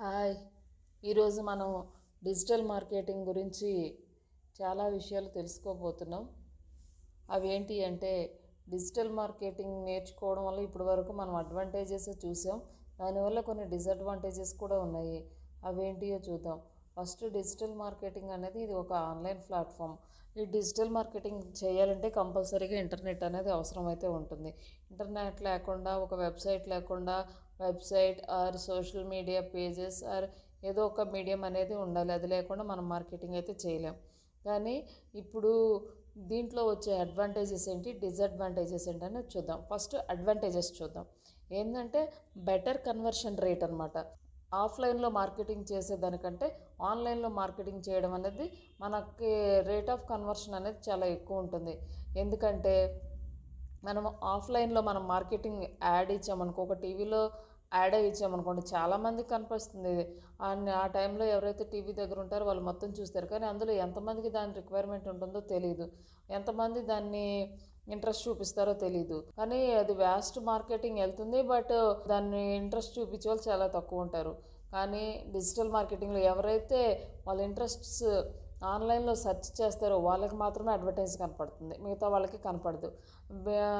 Hi. ఈరోజు మనం digital marketing గురించి చాలా విషయాలు తెలుసుకోబోతున్నాం. అవేంటి అంటే డిజిటల్ మార్కెటింగ్ నేర్చుకోవడం వల్ల ఇప్పటి వరకు మనం అడ్వాంటేజెస్ చూసాం. దానివల్ల కొన్ని డిసడ్వాంటేజెస్ కూడా ఉన్నాయి. అవేంటియో చూద్దాం. ఫస్ట్ డిజిటల్ మార్కెటింగ్ అనేది ఇది ఒక ఆన్లైన్ ప్లాట్ఫామ్. ఈ డిజిటల్ మార్కెటింగ్ చేయాలంటే కంపల్సరీగా ఇంటర్నెట్ అనేది అవసరమైతే ఉంటుంది. ఇంటర్నెట్ లేకుండా ఒక వెబ్సైట్ లేకుండా website or social media pages or ఏదో ఒక మీడియం అనేది ఉండాలి. అది లేకుండా మనం మార్కెటింగ్ అయితే చేయలేం. కానీ ఇప్పుడు దీంట్లో వచ్చే అడ్వాంటేజెస్ ఏంటి? డిసడ్వాంటేజెస్ ఏంటి అనేది చూద్దాం. ఫస్ట్ అడ్వాంటేజెస్ చూద్దాం. ఏంటంటే బెటర్ కన్వర్షన్ రేట్ అనమాట ఆఫ్లైన్లో మార్కెటింగ్ చేసేదానికంటే ఆన్లైన్లో మార్కెటింగ్ చేయడం అనేది మనకి రేట్ ఆఫ్ కన్వర్షన్ అనేది చాలా ఎక్కువ ఉంటుంది. ఎందుకంటే మనం ఆఫ్లైన్లో మనం మార్కెటింగ్ యాడ్ ఇచ్చామనుకో ఒక టీవీలో యాడ్ ఇచ్చామనుకోండి చాలామందికి కనిపిస్తుంది. అండ్ ఆ టైంలో ఎవరైతే టీవీ దగ్గర ఉంటారో వాళ్ళు మొత్తం చూస్తారు. కానీ అందులో ఎంతమందికి దాని రిక్వైర్మెంట్ ఉంటుందో తెలియదు ఎంతమంది దాన్ని ఇంట్రెస్ట్ చూపిస్తారో తెలియదు కానీ అది వ్యాస్ట్ మార్కెటింగ్ వెళ్తుంది. బట్ దాన్ని ఇంట్రెస్ట్ చూపించే వాళ్ళు చాలా తక్కువ ఉంటారు. కానీ డిజిటల్ మార్కెటింగ్లో ఎవరైతే వాళ్ళ ఇంట్రెస్ట్స్ ఆన్లైన్లో సెర్చ్ చేస్తారో వాళ్ళకి మాత్రమే అడ్వర్టైజ్ కనపడుతుంది. మిగతా వాళ్ళకి కనపడదు.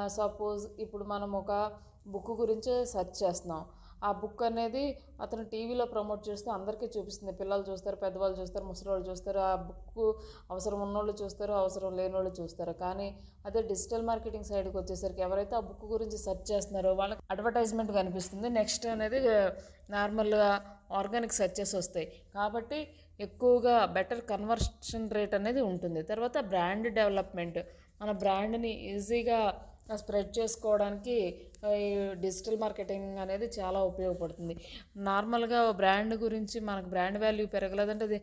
సపోజ్ ఇప్పుడు మనం ఒక బుక్ గురించి సెర్చ్ చేస్తున్నాం. ఆ బుక్ అనేది అతను టీవీలో ప్రమోట్ చేస్తూ అందరికీ చూపిస్తుంది. పిల్లలు చూస్తారు పెద్దవాళ్ళు చూస్తారు ముసలి వాళ్ళు చూస్తారు. ఆ బుక్ అవసరం ఉన్నోళ్ళు చూస్తారు అవసరం లేని వాళ్ళు చూస్తారు. కానీ అదే డిజిటల్ మార్కెటింగ్ సైడ్కి వచ్చేసరికి ఎవరైతే ఆ బుక్ గురించి సెర్చ్ చేస్తున్నారో వాళ్ళకి అడ్వర్టైజ్మెంట్ కనిపిస్తుంది. నెక్స్ట్ అనేది నార్మల్గా ఆర్గానిక్ సెర్చెస్ వస్తాయి. కాబట్టి ఎక్కువగా బెటర్ కన్వర్షన్ రేట్ అనేది ఉంటుంది. తర్వాత బ్రాండ్ డెవలప్మెంట్. మన బ్రాండ్ని ఈజీగా స్ప్రెడ్ చేసుకోవడానికి ఈ డిజిటల్ మార్కెటింగ్ అనేది చాలా ఉపయోగపడుతుంది. నార్మల్గా బ్రాండ్ గురించి మనకు బ్రాండ్ వాల్యూ పెరగలేదంటే అది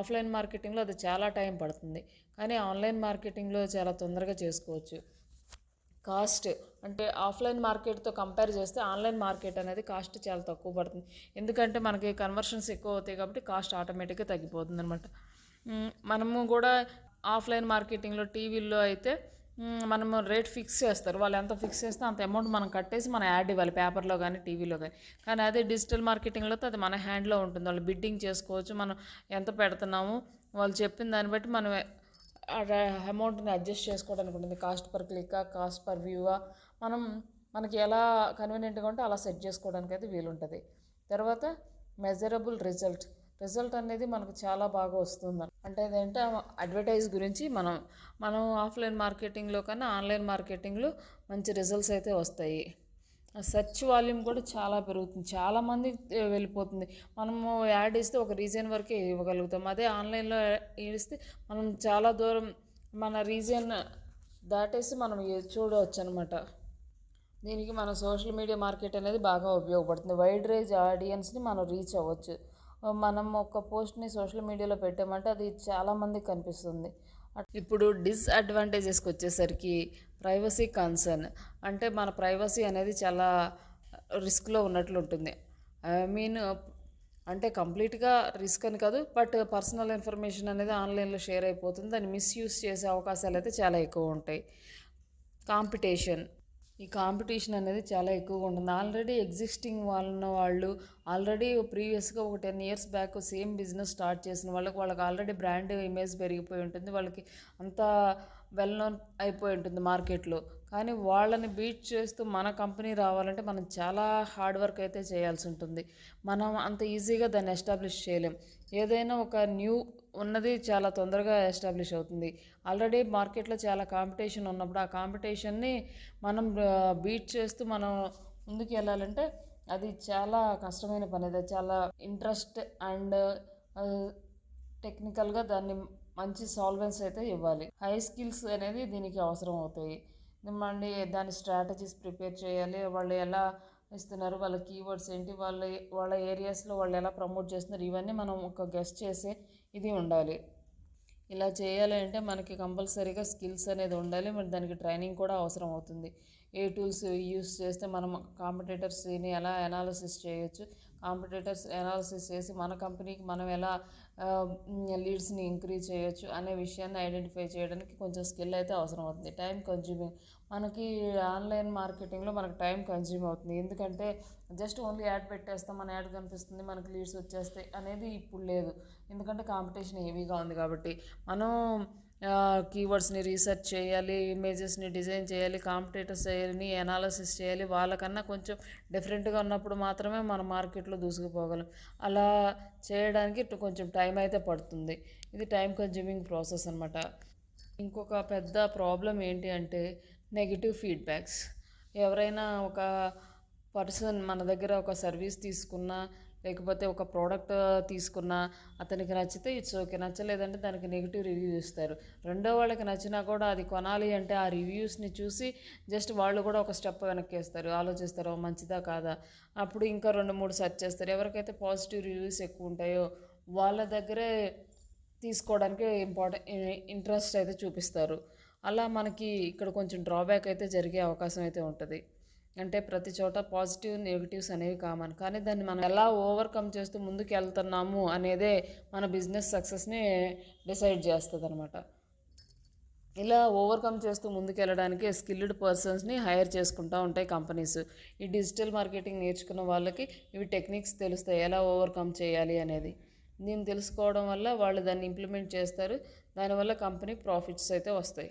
ఆఫ్లైన్ మార్కెటింగ్లో అది చాలా టైం పడుతుంది. కానీ ఆన్లైన్ మార్కెటింగ్లో చాలా తొందరగా చేసుకోవచ్చు. కాస్ట్ అంటే ఆఫ్లైన్ మార్కెట్తో కంపేర్ చేస్తే ఆన్లైన్ మార్కెట్ అనేది కాస్ట్ చాలా తక్కువ పడుతుంది. ఎందుకంటే మనకి కన్వర్షన్స్ ఎక్కువ అవుతాయి కాబట్టి కాస్ట్ ఆటోమేటిక్గా తగ్గిపోతుంది అనమాట మనము కూడా ఆఫ్లైన్ మార్కెటింగ్లో టీవీల్లో అయితే మనము రేట్ ఫిక్స్ చేస్తారు. వాళ్ళు ఎంత ఫిక్స్ చేస్తే అంత అమౌంట్ మనం కట్టేసి మనం యాడ్ ఇవ్వాలి పేపర్లో కానీ టీవీలో కానీ. కానీ అదే డిజిటల్ మార్కెటింగ్లో అది మన హ్యాండ్లో ఉంటుంది. వాళ్ళు బిడ్డింగ్ చేసుకోవచ్చు. మనం ఎంత పెడుతున్నాము వాళ్ళు చెప్పిన దాన్ని బట్టి మనం అమౌంట్ని అడ్జస్ట్ చేసుకోవడానికి ఉంటుంది. కాస్ట్ పర్ క్లిక్కా కాస్ట్ పర్ వ్యూవా మనం మనకి ఎలా కన్వీనియంట్గా ఉంటే అలా సెట్ చేసుకోవడానికి అయితే వీలుంటుంది. తర్వాత మెజరబుల్ రిజల్ట్ రిజల్ట్ అనేది మనకు చాలా బాగా వస్తుంది. అంటే అదేంటే అడ్వర్టైజ్ గురించి మనం మనం ఆఫ్లైన్ మార్కెటింగ్లో కన్నా ఆన్లైన్ మార్కెటింగ్లో మంచి రిజల్ట్స్ అయితే వస్తాయి. సెర్చ్ వాల్యూమ్ కూడా చాలా పెరుగుతుంది. చాలామంది వెళ్ళిపోతుంది. మనము యాడ్ ఇస్తే ఒక రీజన్ వరకే ఇవ్వగలుగుతాం. అదే ఆన్లైన్లో ఇస్తే మనం చాలా దూరం మన రీజన్ దాటేసి మనం చూడవచ్చు అనమాట దీనికి మన సోషల్ మీడియా మార్కెట్ అనేది బాగా ఉపయోగపడుతుంది. వైడ్ రేంజ్ ఆడియన్స్ని మనం రీచ్ అవ్వచ్చు. మనం ఒక పోస్ట్ని సోషల్ మీడియాలో పెట్టామంటే అది చాలామందికి కనిపిస్తుంది. ఇప్పుడు డిస్అడ్వాంటేజెస్కి వచ్చేసరికి ప్రైవసీ కన్సర్న్ అంటే మన ప్రైవసీ అనేది చాలా రిస్క్లో ఉన్నట్లు ఉంటుంది. ఐ మీన్ అంటే కంప్లీట్గా రిస్క్ అని కాదు బట్ పర్సనల్ ఇన్ఫర్మేషన్ అనేది ఆన్లైన్లో షేర్ అయిపోతుంది. దాన్ని మిస్యూజ్ చేసే అవకాశాలు అయితే చాలా ఎక్కువ ఉంటాయి. కాంపిటీషన్ ఈ కాంపిటీషన్ అనేది చాలా ఎక్కువగా ఉంటుంది. ఆల్రెడీ ఎగ్జిస్టింగ్ వాళ్ళ వాళ్ళు ఆల్రెడీ ప్రీవియస్గా ఒక ten years back same business start చేసిన వాళ్ళకి వాళ్ళకి ఆల్రెడీ బ్రాండ్ ఇమేజ్ పెరిగిపోయి ఉంటుంది. వాళ్ళకి అంత వెల్ నోన్ అయిపోయి ఉంటుంది మార్కెట్లో. కానీ వాళ్ళని బీట్ చేస్తూ మన కంపెనీ రావాలంటే మనం చాలా హార్డ్ వర్క్ అయితే చేయాల్సి ఉంటుంది. మనం అంత ఈజీగా దాన్ని ఎస్టాబ్లిష్ చేయలేం. ఏదైనా ఒక న్యూ ఉన్నది చాలా తొందరగా ఎస్టాబ్లిష్ అవుతుంది. ఆల్రెడీ మార్కెట్లో చాలా కాంపిటీషన్ ఉన్నప్పుడు ఆ కాంపిటీషన్ని మనం బీట్ చేస్తూ మనం ముందుకు వెళ్ళాలంటే అది చాలా కష్టమైన పని. అది చాలా ఇంట్రెస్ట్ అండ్ టెక్నికల్గా దాన్ని మంచి సాల్వెన్స్ అయితే ఇవ్వాలి. హై స్కిల్స్ అనేది దీనికి అవసరం అవుతాయి. మళ్ళీ దాని స్ట్రాటజీస్ ప్రిపేర్ చేయాలి. వాళ్ళు ఎలా ఇస్తున్నారు వాళ్ళ కీవర్డ్స్ ఏంటి వాళ్ళ వాళ్ళ ఏరియాస్లో వాళ్ళు ఎలా ప్రమోట్ చేస్తున్నారు ఇవన్నీ మనం ఒక గెస్ట్ చేసే ఇది ఉండాలి. ఇలా చేయాలి అంటే మనకి కంపల్సరీగా స్కిల్స్ అనేది ఉండాలి. మరి దానికి ట్రైనింగ్ కూడా అవసరం అవుతుంది. ఏ టూల్స్ యూస్ చేస్తే మనం కాంపిటేటర్స్ని ఎలా అనాలిసిస్ చేయొచ్చు కాంపిటేటర్స్ అనాలిసిస్ చేసి మన కంపెనీకి మనం ఎలా లీడ్స్ని ఇంక్రీజ్ చేయొచ్చు అనే విషయాన్ని ఐడెంటిఫై చేయడానికి కొంచెం స్కిల్ అయితే అవసరం అవుతుంది. టైం కన్జ్యూమింగ్ మనకి ఆన్లైన్ మార్కెటింగ్లో మనకు టైం కన్జ్యూమ్ అవుతుంది. ఎందుకంటే జస్ట్ ఓన్లీ యాడ్ పెట్టేస్తాం మన యాడ్ కనిపిస్తుంది మనకి లీడ్స్ వచ్చేస్తాయి అనేది ఇప్పుడు లేదు. ఎందుకంటే కాంపిటీషన్ హెవీగా ఉంది కాబట్టి. మనం కీవర్డ్స్ని రీసెర్చ్ చేయాలి ఇమేజెస్ని డిజైన్ చేయాలి కాంపిటేటర్స్ చేయాలి అనాలసిస్ చేయాలి. వాళ్ళకన్నా కొంచెం డిఫరెంట్గా ఉన్నప్పుడు మాత్రమే మన మార్కెట్లో దూసుకుపోగలం. అలా చేయడానికి ఇటు కొంచెం టైం అయితే పడుతుంది. ఇది టైం కన్జ్యూమింగ్ ప్రాసెస్ అనమాట ఇంకొక పెద్ద ప్రాబ్లం ఏంటి అంటే నెగిటివ్ ఫీడ్బ్యాక్స్ ఎవరైనా ఒక పర్సన్ మన దగ్గర ఒక సర్వీస్ తీసుకున్నా లేకపోతే ఒక ప్రోడక్ట్ తీసుకున్న అతనికి నచ్చితే ఇట్స్ ఓకే నచ్చలేదంటే దానికి నెగిటివ్ రివ్యూ ఇస్తారు. రెండో వాళ్ళకి నచ్చినా కూడా అది కొనాలి అంటే ఆ రివ్యూస్ని చూసి జస్ట్ వాళ్ళు కూడా ఒక స్టెప్ వెనక్కి వేస్తారు ఆలోచిస్తారు మంచిదా కాదా? అప్పుడు ఇంకా రెండు మూడు సెర్చ్ చేస్తారు. ఎవరికైతే పాజిటివ్ రివ్యూస్ ఎక్కువ ఉంటాయో వాళ్ళ దగ్గరే తీసుకోవడానికి ఇంపార్టెంట్ ఇంట్రెస్ట్ అయితే చూపిస్తారు. అలా మనకి ఇక్కడ కొంచెం డ్రాబ్యాక్ అయితే జరిగే అవకాశం అయితే ఉంటుంది. అంటే ప్రతి చోట పాజిటివ్ నెగిటివ్స్ అనేవి కామన్. కానీ దాన్ని మనం ఎలా ఓవర్కమ్ చేస్తూ ముందుకు వెళ్తున్నాము అనేదే మన బిజినెస్ సక్సెస్ని డిసైడ్ చేస్తుంది అనమాట ఇలా ఓవర్కమ్ చేస్తూ ముందుకు వెళ్ళడానికి స్కిల్డ్ పర్సన్స్ని హైర్ చేసుకుంటూ ఉంటాయి కంపెనీస్. ఈ డిజిటల్ మార్కెటింగ్ నేర్చుకున్న వాళ్ళకి ఇవి టెక్నిక్స్ తెలుస్తాయి ఎలా ఓవర్కమ్ చేయాలి అనేది. దీన్ని తెలుసుకోవడం వల్ల వాళ్ళు దాన్ని ఇంప్లిమెంట్ చేస్తారు. దానివల్ల కంపెనీ ప్రాఫిట్స్ అయితే వస్తాయి.